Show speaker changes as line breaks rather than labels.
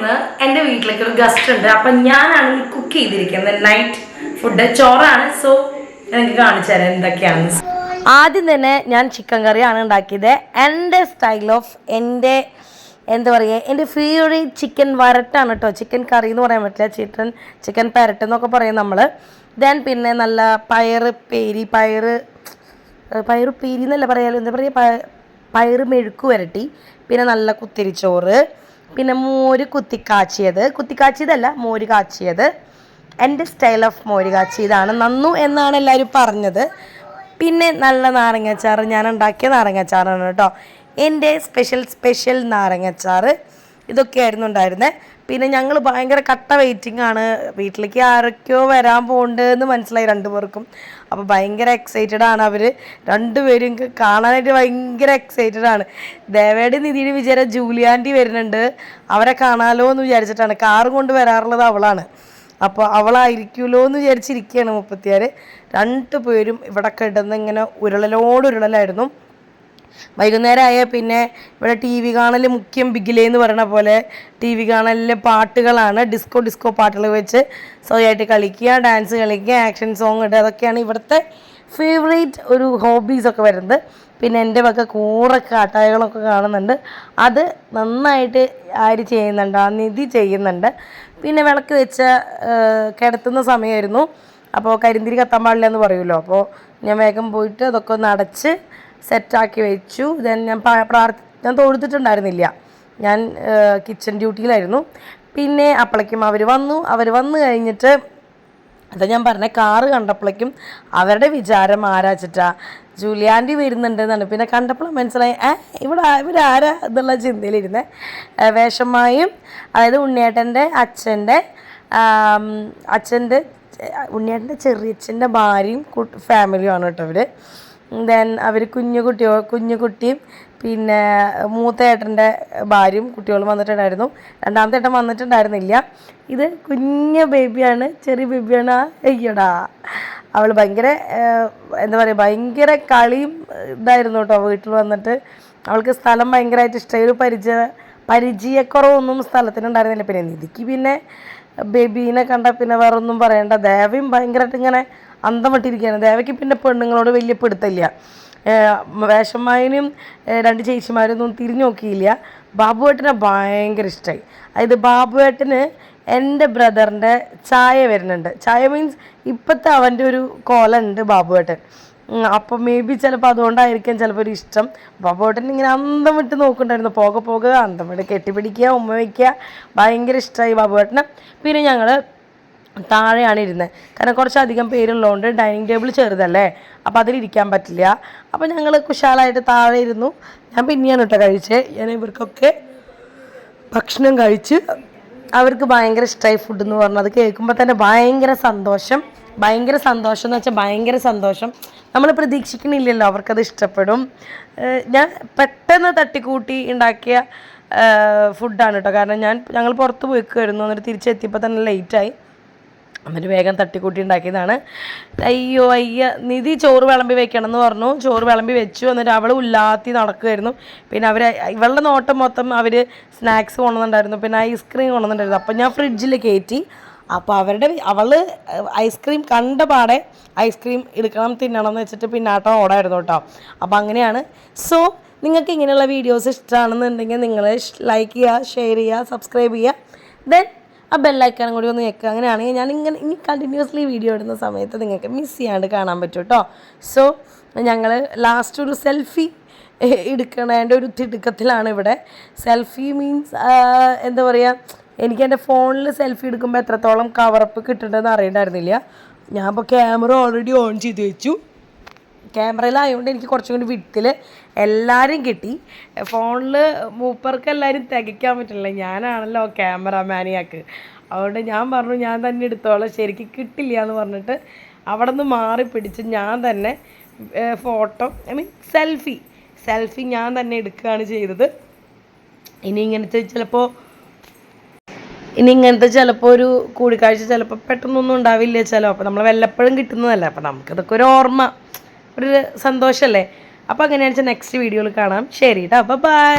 ഇന്ന് എന്റെ വീട്ടിലേക്ക് ഒരു ഗസ്റ്റ് ഉണ്ട്. അപ്പം ഞാനാണ് കുക്ക് ചെയ്തിരിക്കുന്നത് നൈറ്റ് ഫുഡ് ചോറാണ്. സോ എനിക്ക് കാണിച്ചു തരാം എന്തൊക്കെയാണ്. ആദ്യം തന്നെ ഞാൻ ചിക്കൻ കറിയാണ് ഉണ്ടാക്കിയത്. എന്റെ സ്റ്റൈൽ ഓഫ് എന്റെ എന്താ പറയുക എന്റെ ഫേവറേറ്റ് ചിക്കൻ വരട്ടാണ് കേട്ടോ ചിക്കൻ കറി എന്ന് പറയാൻ പറ്റില്ല. ചിക്കൻ ചിക്കൻ പെരട്ട് എന്നൊക്കെ പറയും നമ്മൾ ദെൻ പിന്നെ നല്ല പയർ പേരി പയർ പയർ പേരി എന്നല്ല പറയാലോ എന്താ പറയുക പയർ മെഴുക്ക് വരട്ടി. പിന്നെ നല്ല കുത്തിരിച്ചോറ്. പിന്നെ മോര് കുത്തിക്കാച്ചിയത്. കുത്തിക്കാച്ചിയതല്ല മോര് കാച്ചിയത് എന്റെ സ്റ്റൈൽ ഓഫ് മോര് കാച്ചിയതാണ് നന്നു എന്നാണ് എല്ലാവരും പറഞ്ഞത്. പിന്നെ നല്ല നാരങ്ങാച്ചാറ്. ഞാൻ ഉണ്ടാക്കിയ നാരങ്ങാച്ചാറാണ് കേട്ടോ. എന്റെ സ്പെഷ്യൽ സ്പെഷ്യൽ നാരങ്ങാച്ചാറ്. ഇതൊക്കെയായിരുന്നു ഉണ്ടായിരുന്നത് പിന്നെ ഞങ്ങൾ ഭയങ്കര കട്ട വെയിറ്റിംഗ് ആണ്. വീട്ടിലേക്ക് ആരൊക്കെയോ വരാൻ പോകുന്നുണ്ടെന്ന് മനസ്സിലായി രണ്ടുപേർക്കും. അപ്പോൾ ഭയങ്കര എക്സൈറ്റഡ് ആണ് അവർ രണ്ടുപേരും കാണാനായിട്ട് ഭയങ്കര എക്സൈറ്റഡ് ആണ്. ദേവയുടെ നിധിയുടെ വിചാരം ജൂലിയാന്റി വരുന്നുണ്ട്. അവരെ കാണാലോ എന്ന് വിചാരിച്ചിട്ടാണ്. കാറ് കൊണ്ട് വരാറുള്ളത് അവളാണ്. അപ്പോൾ അവളായിരിക്കുമല്ലോ എന്ന് വിചാരിച്ചിരിക്കുകയാണ് മുപ്പത്തിയാറ് രണ്ടു പേരും ഇവിടെ കിടന്ന് ഇങ്ങനെ ഉരുളലോട് ഉരുളലായിരുന്നു. വൈകുന്നേരം ആയാൽ പിന്നെ ഇവിടെ ടി വി കാണൽ മുഖ്യം ബിഗിലേ എന്ന് പറയണ പോലെ ടി വി കാണലിലെ പാട്ടുകളാണ്. ഡിസ്കോ ഡിസ്കോ പാട്ടുകൾ വെച്ച് സ്വയമായിട്ട് കളിക്കുക ഡാൻസ് കളിക്കുക ആക്ഷൻ സോങ് ഇടുക. അതൊക്കെയാണ് ഇവിടുത്തെ ഫേവറേറ്റ് ഒരു ഹോബീസൊക്കെ വരുന്നത്. പിന്നെ എന്റെ വക കൂറ കാട്ടായകളൊക്കെ കാണുന്നുണ്ട്. അത് നന്നായിട്ട് ആര് ചെയ്യുന്നുണ്ട്? ആ നിധി ചെയ്യുന്നുണ്ട്. പിന്നെ വിളക്ക് വെച്ച കിടത്തുന്ന സമയമായിരുന്നു. അപ്പോൾ കരിന്തിരി കത്താൻ പാടില്ല എന്ന് പറയുമല്ലോ. അപ്പോൾ ഞാൻ വേഗം പോയിട്ട് അതൊക്കെ ഒന്ന് അടച്ച് സെറ്റാക്കി വെച്ചു. ദെൻ ഞാൻ പ്രാർത്ഥ ഞാൻ തൊഴുതിട്ടുണ്ടായിരുന്നില്ല. ഞാൻ കിച്ചൺ ഡ്യൂട്ടിയിലായിരുന്നു പിന്നെ അപ്പോഴേക്കും അവർ വന്നു. അവർ വന്നു കഴിഞ്ഞിട്ട് അതാ ഞാൻ പറഞ്ഞ കാറ് കണ്ടപ്പോഴേക്കും അവരുടെ വിചാരം ആരാച്ചിട്ടാ ജൂലിയാന്റി വരുന്നുണ്ടെന്നാണ്. പിന്നെ കണ്ടപ്പോൾ മനസ്സിലായി ഏ ഇവിടെ ഇവരാരാ എന്നുള്ള ചിന്തയിലിരുന്നേ. വേഷമായും അതായത് ഉണ്ണിയേട്ടന്റെ അച്ഛന്റെ അച്ഛന്റെ ഉണ്ണിയേട്ടന്റെ ചെറിയച്ഛന്റെ ഭാര്യയും ഫാമിലിയുമാണ് കേട്ടോ ഇവർ ദെൻ അവർ കുഞ്ഞു കുട്ടിയോ കുഞ്ഞു കുട്ടിയും പിന്നെ മൂത്ത ഏട്ടന്റെ ഭാര്യയും കുട്ടികളും വന്നിട്ടുണ്ടായിരുന്നു. രണ്ടാമത്തെ ഏട്ടൻ വന്നിട്ടുണ്ടായിരുന്നില്ല. ഇത് കുഞ്ഞു ബേബിയാണ് ചെറിയ ബേബിയാണ് അയ്യടാ. അവൾ ഭയങ്കര എന്താ പറയുക ഭയങ്കര കളിയും ഇതായിരുന്നു കേട്ടോ വീട്ടിൽ വന്നിട്ട്. അവൾക്ക് സ്ഥലം ഭയങ്കരമായിട്ട് ഇഷ്ടമായി ഒരു പരിചയ പരിചയക്കുറവൊന്നും സ്ഥലത്തിനുണ്ടായിരുന്നില്ല പിന്നെ നിധിക്ക് പിന്നെ ബേബീനെ കണ്ട പിന്നെ വേറൊന്നും പറയണ്ട. ദേവയും ഭയങ്കരമായിട്ട് ഇങ്ങനെ അന്തം വിട്ടിരിക്കുകയാണ് ദേവയ്ക്ക് പിന്നെ പെണ്ണുങ്ങളോട് വലിയ പിടുത്തമില്ല. വേഷമായനും രണ്ട് ചേച്ചിമാരൊന്നും തിരിഞ്ഞു നോക്കിയില്ല. ബാബുവേട്ടനെ ഭയങ്കര ഇഷ്ടമായി അതായത് ബാബുവേട്ടന് എന്റെ ബ്രദറിന്റെ ചായ വരുന്നുണ്ട്. ചായ മീൻസ് ഇപ്പോഴത്തെ അവന്റെ ഒരു കോലുണ്ട് ബാബുവേട്ടൻ. അപ്പം മേ ബി ചിലപ്പോൾ അതുകൊണ്ടായിരിക്കാം ചിലപ്പോൾ ഒരു ഇഷ്ടം. ബാബുവേട്ടൻ ഇങ്ങനെ അന്തം വിട്ട് നോക്കുന്നുണ്ടായിരുന്നു. പോകെ പോകെ അന്തം വിട്ട് കെട്ടിപ്പിടിക്കുക ഉമ്മ വയ്ക്കുക. ഭയങ്കര ഇഷ്ടമായി ബാബുവേട്ടനെ. പിന്നെ ഞങ്ങൾ താഴെയാണ് ഇരുന്നത് കാരണം കുറച്ചധികം പേരുള്ളതുകൊണ്ട് ഡൈനിങ് ടേബിൾ ചെറുതല്ലേ? അപ്പോൾ അതിലിരിക്കാൻ പറ്റില്ല. അപ്പോൾ ഞങ്ങൾ കുശാലായിട്ട് താഴെ ഇരുന്നു. ഞാൻ പിന്നെയാണ് കേട്ടോ കഴിച്ചത് ഞാൻ ഇവർക്കൊക്കെ ഭക്ഷണം കഴിച്ച് അവർക്ക് ഭയങ്കര ഇഷ്ടമായി ഫുഡ് എന്ന് പറഞ്ഞത് കേൾക്കുമ്പോൾ തന്നെ ഭയങ്കര സന്തോഷം. ഭയങ്കര സന്തോഷം എന്ന് വെച്ചാൽ ഭയങ്കര സന്തോഷം. നമ്മൾ പ്രതീക്ഷിക്കണില്ലല്ലോ അവർക്കത് ഇഷ്ടപ്പെടും. ഞാൻ പെട്ടെന്ന് തട്ടിക്കൂട്ടി ഉണ്ടാക്കിയ ഫുഡാണ് കേട്ടോ കാരണം ഞാൻ ഞങ്ങൾ പുറത്ത് പോയിക്കുമായിരുന്നു എന്നിട്ട് തിരിച്ചെത്തിയപ്പോൾ തന്നെ ലേറ്റായി എന്നിട്ട് വേഗം തട്ടിക്കൂട്ടി ഉണ്ടാക്കിയതാണ്. അയ്യോ അയ്യ നിധി ചോറ് വിളമ്പി വെക്കണം എന്ന് പറഞ്ഞു. ചോറ് വിളമ്പി വെച്ചു എന്നിട്ട് അവൾ ഉല്ലാത്തി നടക്കുമായിരുന്നു പിന്നെ അവർ ഇവളുടെ നോട്ടം മൊത്തം അവർ സ്നാക്സ് കൊണ്ടുവന്നിട്ടുണ്ടായിരുന്നു. പിന്നെ ഐസ്ക്രീം കൊണ്ടുവന്നിട്ടുണ്ടായിരുന്നു. അപ്പം ഞാൻ ഫ്രിഡ്ജിൽ കയറ്റി അപ്പോൾ അവരുടെ അവൾ ഐസ്ക്രീം കണ്ട പാടെ ഐസ്ക്രീം എടുക്കണം തിന്നണം എന്ന് വെച്ചിട്ട് പിന്നാട്ടം ഓടായിരുന്നു കേട്ടോ. അപ്പോൾ അങ്ങനെയാണ്. സോ നിങ്ങൾക്ക് ഇങ്ങനെയുള്ള വീഡിയോസ് ഇഷ്ടമാണെന്നുണ്ടെങ്കിൽ നിങ്ങൾ ലൈക്ക് ചെയ്യുക ഷെയർ ചെയ്യുക സബ്സ്ക്രൈബ് ചെയ്യുക. ദെൻ ആ ബെല്ലൈക്കാനും കൂടി ഒന്ന് ഞെക്കുക അങ്ങനെയാണെങ്കിൽ ഞാൻ ഇങ്ങനെ ഇനി കണ്ടിന്യൂസ്ലി വീഡിയോ ഇടുന്ന സമയത്ത് നിങ്ങൾക്ക് മിസ് ചെയ്യാണ്ട് കാണാൻ പറ്റും കേട്ടോ സോ ഞങ്ങൾ ലാസ്റ്റ് ഒരു സെൽഫി എടുക്കണേന്റെ ഒരു തിടുക്കത്തിലാണ് ഇവിടെ. സെൽഫി മീൻസ് എന്താ പറയുക എനിക്ക് എന്റെ ഫോണിൽ സെൽഫി എടുക്കുമ്പോൾ എത്രത്തോളം കവറപ്പ് കിട്ടേണ്ടതെന്ന് അറിയണ്ടായിരുന്നില്ല. ഞാൻ ക്യാമറ ഓൾറെഡി ഓൺ ചെയ്ത് വെച്ചു. ക്യാമറയിലായതുകൊണ്ട് എനിക്ക് കുറച്ചും കൂടി വിട്ടിൽ എല്ലാവരും കിട്ടി. ഫോണിൽ മൂപ്പർക്ക് എല്ലാവരും തികയ്ക്കാൻ പറ്റില്ല. ഞാനാണല്ലോ ക്യാമറമാനിയാക്ക്. അതുകൊണ്ട് ഞാൻ പറഞ്ഞു ഞാൻ തന്നെ എടുത്തോളാം. ശരിക്കും കിട്ടില്ല എന്ന് പറഞ്ഞിട്ട് അവിടെ നിന്ന് മാറി പിടിച്ച് ഞാൻ തന്നെ photo I mean selfie selfie ഞാൻ തന്നെ എടുക്കുകയാണ് ചെയ്തത്. ഇനി ഇങ്ങനത്തെ ചിലപ്പോൾ ഇനി ഇങ്ങനത്തെ ചിലപ്പോൾ ഒരു കൂടിക്കാഴ്ച ചിലപ്പോൾ പെട്ടെന്നൊന്നും ഉണ്ടാവില്ല ചിലപ്പോൾ നമ്മൾ വല്ലപ്പോഴും കിട്ടുന്നതല്ല. അപ്പോൾ നമുക്കിതൊക്കെ ഒരു ഓർമ്മ. ഒരു സന്തോഷമല്ലേ അപ്പോൾ അങ്ങനെയാണെന്ന് വെച്ചാൽ നെക്സ്റ്റ് വീഡിയോയിൽ കാണാം. ശരി കേട്ടോ അപ്പോൾ ബൈ